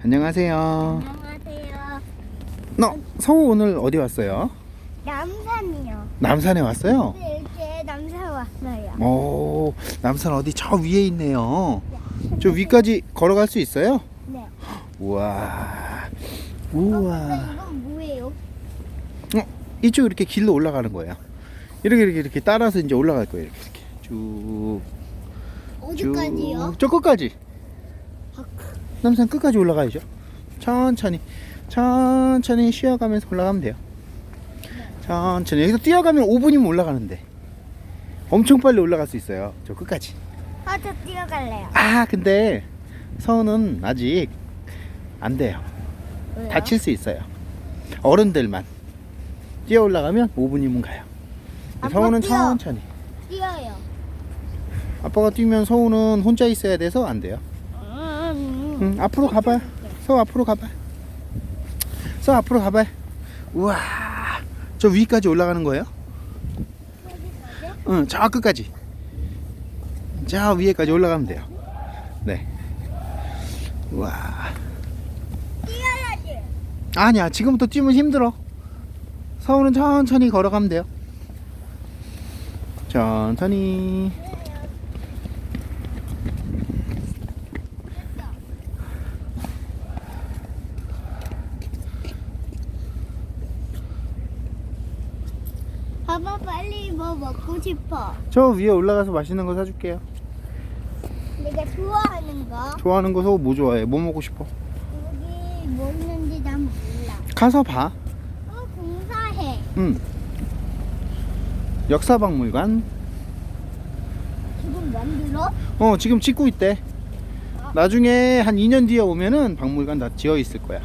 안녕하세요. 안녕하세요. 너 성우 오늘 어디 왔어요? 남산이요. 남산에 왔어요? 네, 이렇게 남산 왔어요. 오, 남산 어디 저 위에 있네요. 저 위까지 걸어갈 수 있어요? 네. 우와. 어, 우와. 근데 이건 뭐예요? 이쪽 이렇게 길로 올라가는 거예요. 이렇게 이렇게 이렇게 따라서 이제 올라갈 거예요. 이렇게 이렇게 쭉. 어디까지요? 쭉. 저 끝까지. 아, 남산 끝까지 올라가야죠. 천천히. 천천히 쉬어가면서 올라가면 돼요. 천천히. 여기서 뛰어가면 5분이면 올라가는데. 엄청 빨리 올라갈 수 있어요. 저 끝까지. 아, 저 뛰어갈래요. 아, 근데 서우는 아직 안 돼요. 왜요? 다칠 수 있어요. 어른들만. 뛰어 올라가면 5분이면 가요. 서우는 뛰어. 천천히. 뛰어요. 아빠가 뛰면 서우는 혼자 있어야 돼서 안 돼요. 음, 응, 앞으로 가봐요. 서우 앞으로 가봐요. 서우 앞으로 가봐요. 우와, 저 위까지 올라가는 거예요? 응, 저 끝까지. 저 위에까지 올라가면 돼요. 네. 우와. 뛰어야지. 아니야, 지금부터 뛰면 힘들어. 서우는 천천히 걸어가면 돼요. 천천히. 아빠 빨리 뭐 먹고 싶어. 저 위에 올라가서 맛있는 거 사줄게요. 내가 좋아하는 거. 좋아하는 거 서우 뭐 좋아해? 뭐 먹고 싶어? 여기 뭐 있는지 난 몰라. 가서 봐. 어, 공사해. 응. 역사박물관. 지금 만들어? 어, 지금 짓고 있대. 나중에 한 2년 뒤에 오면은 박물관 다 지어 있을 거야.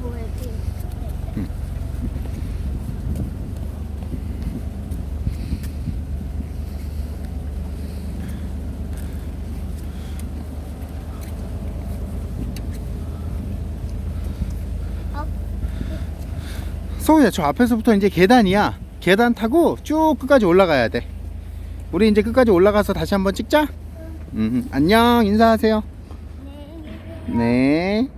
뭐였지? 서우야, 저 앞에서부터 이제 계단이야. 계단 타고 쭉 끝까지 올라가야 돼. 우리 이제 끝까지 올라가서 다시 한번 찍자. 음, 안녕, 인사하세요. 네. 네.